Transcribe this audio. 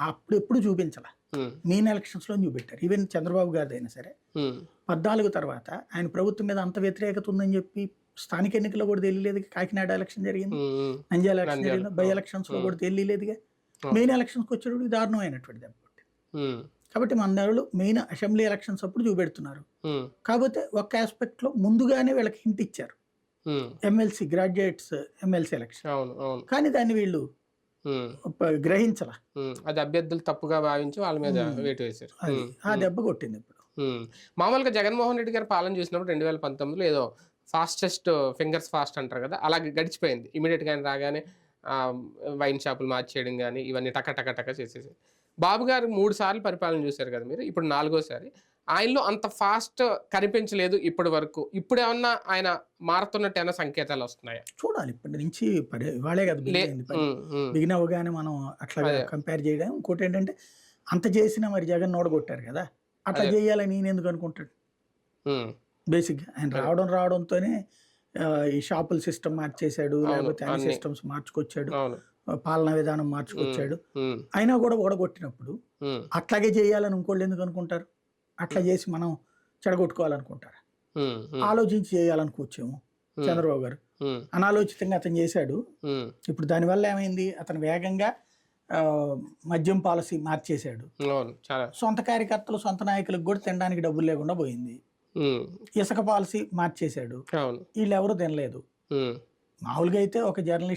అప్పుడు ఎప్పుడు చూపించాల. మెయిన్ ఎలక్షన్స్లో చూపెట్టారు. ఈవెన్ చంద్రబాబు గారిది అయినా సరే పద్నాలుగు తర్వాత ఆయన ప్రభుత్వం మీద అంత వ్యతిరేకత ఉందని చెప్పి స్థానిక ఎన్నికల్లో కూడా తెలియలేదు. కాకినాడ ఎలక్షన్ జరిగింది. నంద్యాల ఎలక్షన్ జరిగింది. బై ఎలక్షన్స్లో కూడా తెలియలేదుగా. మెయిన్ ఎలక్షన్స్కి వచ్చేటప్పుడు దారుణమైనటువంటి దెబ్బ కాబట్టి మన దారులు మెయిన్ అసెంబ్లీ ఎలక్షన్స్ అప్పుడు చూపెడుతున్నారు. కాకపోతే ఒక ఆస్పెక్ట్లో ముందుగానే వీళ్ళకి హింట్ ఇచ్చారు. ఎమ్మెల్సీ గ్రాడ్యుయేట్స్ ఎమ్మెల్సీ ఎలక్షన్ కానీ దాన్ని వీళ్ళు ఉమ్, అది అభ్యర్థులు తప్పుగా భావించి వాళ్ళ మీద వేటు వేశారు. ఆ దెబ్బ కొట్టింది ఇప్పుడు. మామూలుగా జగన్మోహన్ రెడ్డి గారు పాలన చూసినప్పుడు రెండు వేల పంతొమ్మిదిలో ఏదో ఫాస్టెస్ట్ ఫింగర్స్ ఫాస్ట్ అంటారు కదా అలా గడిచిపోయింది. ఇమీడియట్గా రాగానే వైన్ షాపులు మార్చేయడం కానీ ఇవన్నీ టక టక టక చేసేసి బాబు గారు మూడు సార్లు పరిపాలన చూశారు కదా మీరు ఇప్పుడు నాలుగోసారి. ఆయనలో అంత ఫాస్ట్ కనిపించలేదు ఇప్పటి వరకు. ఇప్పుడు ఏమన్నా ఆయన మారుతున్నట్టు ఏమైనా సంకేతాలు వస్తున్నాయా? చూడాలి. ఇప్పటి నుంచి పరి ఇవాళే కదా బిగిన్ అవ్వగానే మనం అట్లా కంపేర్ చేయడం. ఇంకోటి ఏంటంటే అంత చేసినా మరి జగన్ నోడగొట్టారు కదా. అట్లా చేయాలని నేను ఎందుకు అనుకుంటాడు? బేసిక్గా ఆయన రావడం రావడంతోనే ఈ షాపుల సిస్టమ్ మార్చేశాడు లేకపోతే అన్ని. సిస్టమ్స్ మార్చుకొచ్చాడు. పాలనా విధానం మార్చుకొచ్చాడు. అయినా కూడా ఓడగొట్టినప్పుడు అట్లాగే చేయాలని ఇంకోళ్ళు ఎందుకు అనుకుంటారు? అట్లా చేసి మనం చెడగొట్టుకోవాలనుకుంటారు. ఆలోచించి చేయాలనుకోవచ్చేమో చంద్రబాబు గారు. అనాలోచితంగా అతను చేశాడు. ఇప్పుడు దానివల్ల ఏమైంది? అతను వేగంగా మద్యం పాలసీ మార్చేశాడు. సొంత కార్యకర్తలు సొంత నాయకులకు కూడా తినడానికి డబ్బులు లేకుండా పోయింది. ఇసుక పాలసీ మార్చేశాడు. వీళ్ళు ఎవరు తినలేదు. మామూలుగా అయితే ఒక జర్నలిస్ట్